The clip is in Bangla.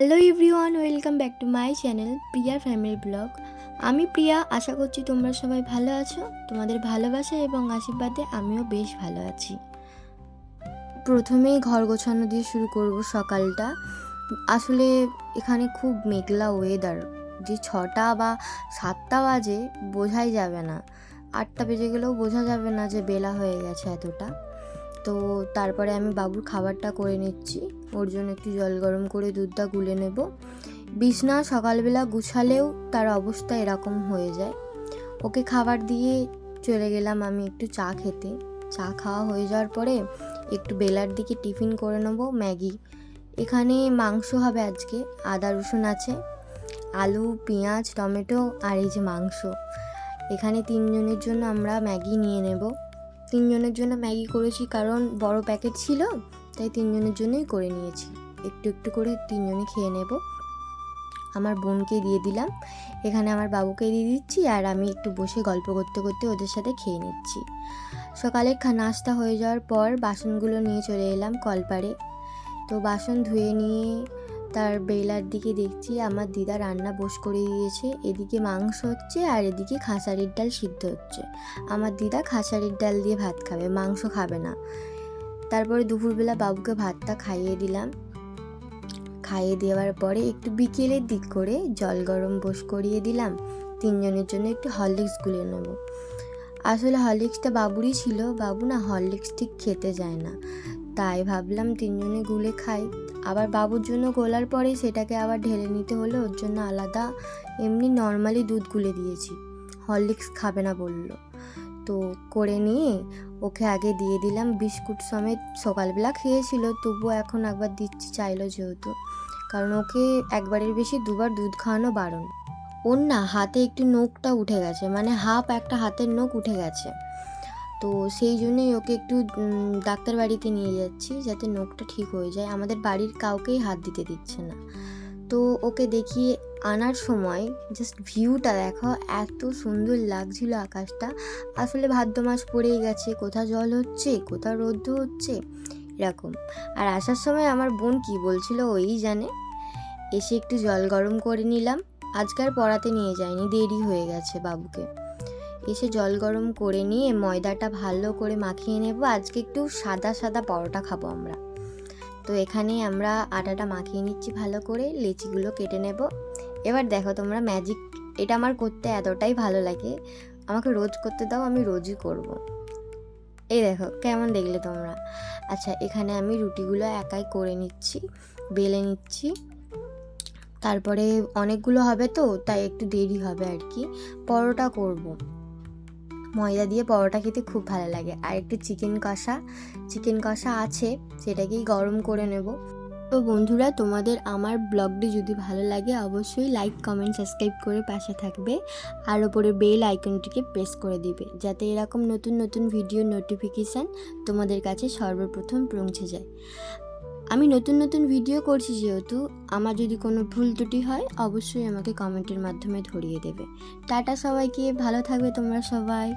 Hello everyone welcome back to my channel Priya family blog আমি প্রিয়া, আশা করছি তোমরা সবাই ভালো আছো। তোমাদের ভালোবাসা এবং আশীর্বাদে আমিও বেশ ভালো আছি। প্রথমেই ঘর গোছানো দিয়ে শুরু করব সকালটা। আসলে এখানে খুব মেঘলা ওয়েদার যে ছটা বা সাতটা বাজে বোঝাই যাবে না। আটটা বেজে গেলেও বোঝা যাবে না যে বেলা হয়ে গেছে এতটা। তো তারপরে আমি বাবুর খাবারটা করে নিচ্ছি। ওর জন্য একটু জল গরম করে দুধটা গুলে নেব। বিছনা সকালবেলা গুছালেও তার অবস্থা এরকম হয়ে যায়। ওকে খাবার দিয়ে চলে গেলাম আমি একটু চা খেতে। চা খাওয়া হয়ে যাওয়ার পরে একটু বেলার দিকে টিফিন করে নেব ম্যাগি। এখানে মাংস হবে আজকে, আদা রসুন আছে, আলু, পেঁয়াজ, টমেটো আর এই যে মাংস। এখানে তিনজনের জন্য আমরা ম্যাগি নিয়ে নেব। তিনজনের জন্য ম্যাগি করেছি কারণ বড় প্যাকেট ছিল, তাই তিনজনের জন্যই করে নিয়েছি। একটু একটু করে তিনজনে খেয়ে নেব। আমার বোনকে দিয়ে দিলাম। এখানে আমার বাবুকে দিয়ে দিচ্ছি আর আমি একটু বসে গল্প করতে করতে ওদের সাথে খেয়ে নিচ্ছি। সকালে নাস্তা হয়ে যাওয়ার পর বাসনগুলো নিয়ে চলে এলাম কলপারে তো বাসন ধুয়ে নিয়ে তার বেলার দিকে দেখছি আমার দিদা রান্না বস করে দিয়েছে, এদিকে মাংস হচ্ছে আর এদিকে খাঁসারির ডাল সিদ্ধ হচ্ছে। আমার দিদা খাঁসারির ডাল দিয়ে ভাত খাবে, মাংস খাবে না। তারপরে দুপুরবেলা বাবুকে ভাতটা খাইয়ে দিলাম। খাইয়ে দেওয়ার পরে একটু বিকেলের দিক করে জল গরম বস করিয়ে দিলাম, তিনজনের জন্য একটু হরলিক্স গুলে নেব। আসলে হরলিক্সটা বাবুরই ছিল, বাবু না হরলিক্স ঠিক খেতে যায় না। তাই ভাবলাম তিনজনে গুলে খাই। আবার বাবুর জন্য গোলার পরে সেটাকে আবার ঢেলে নিতে হলে, ওর জন্য আলাদা। এমনি নর্মালি দুধ গুলে দিয়েছি। হরলিক্স খাবে না বলল। তো করে নিয়ে ওকে আগে দিয়ে দিলাম, বিস্কুট সমেত সকালবেলা খেয়েছিল, তবুও এখন একবার দিচ্ছি চাইলো যেহেতু। কারণ ওকে একবারের বেশি দুবার দুধ খাওয়ানো বারণ। ওর না হাতে একটু নোকটা উঠে গেছে মানে হাফ একটা হাতের নোক উঠে গেছে। তো সেই জন্যই ওকে একটু ডাক্তার বাড়িতে নিয়ে যাচ্ছি যাতে নোকটা ঠিক হয়ে যায়। আমাদের বাড়ির কাউকেই হাত দিতে দিচ্ছে না। তো ওকে দেখিয়ে আনার সময় জাস্ট ভিউটা দেখো এত সুন্দর লাগছিল আকাশটা। আসলে ভাদ্র মাস পড়েই গেছে কোথা জল হচ্ছে কোথা রৌদ্র হচ্ছে, এরকম। আর আসার সময় আমার বোন কি বলছিল ওই জানে? এসে একটু জল গরম করে নিলাম আজকাল পড়াতে নিয়ে যায়নি, দেরি হয়ে গেছে বাবুকে। এসে জল গরম করে নিয়ে ময়দাটা ভালো করে মাখিয়ে নেব। আজকে একটু সাদা সাদা পরোটা খাব আমরা। তো এখানে আমরা আটাটা মাখিয়ে নিচ্ছি ভালো করে, লেচিগুলো কেটে নেব। এবার দেখো তোমরা ম্যাজিক এটা আমার করতে এতটাই ভালো লাগে। আমাকে রোজ করতে দাও, আমি রোজই করব। এই দেখো, কেমন দেখলে তোমরা? আচ্ছা এখানে আমি রুটিগুলো একাই করে নিচ্ছি, বেলে নিচ্ছি। তারপরে অনেকগুলো হবে তো, তাই একটু দেরি হবে আর কি। পরোটা করব। ময়দা দিয়ে পরোটা খেতে খুব ভালো লাগে। আর একটু চিকেন কষা। চিকেন কষা আছে, সেটাকেই গরম করে নেব। তো বন্ধুরা, তোমাদের আমার ব্লগটি যদি ভালো লাগে, অবশ্যই লাইক কমেন্ট সাবস্ক্রাইব করে পাশে থাকবে। আর ওপরে বেল আইকনটিকে প্রেস করে দিবে, যাতে এরকম নতুন নতুন ভিডিও নোটিফিকেশান তোমাদের কাছে সর্বপ্রথম পৌঁছে যায়। আমি নতুন নতুন ভিডিও করছি যেহেতু, আমার যদি কোনো ভুল ত্রুটি হয়, অবশ্যই আমাকে কমেন্টের মাধ্যমে ধরিয়ে দেবে। টাটা সবাইকে, ভালো থাকবে তোমরা সবাই।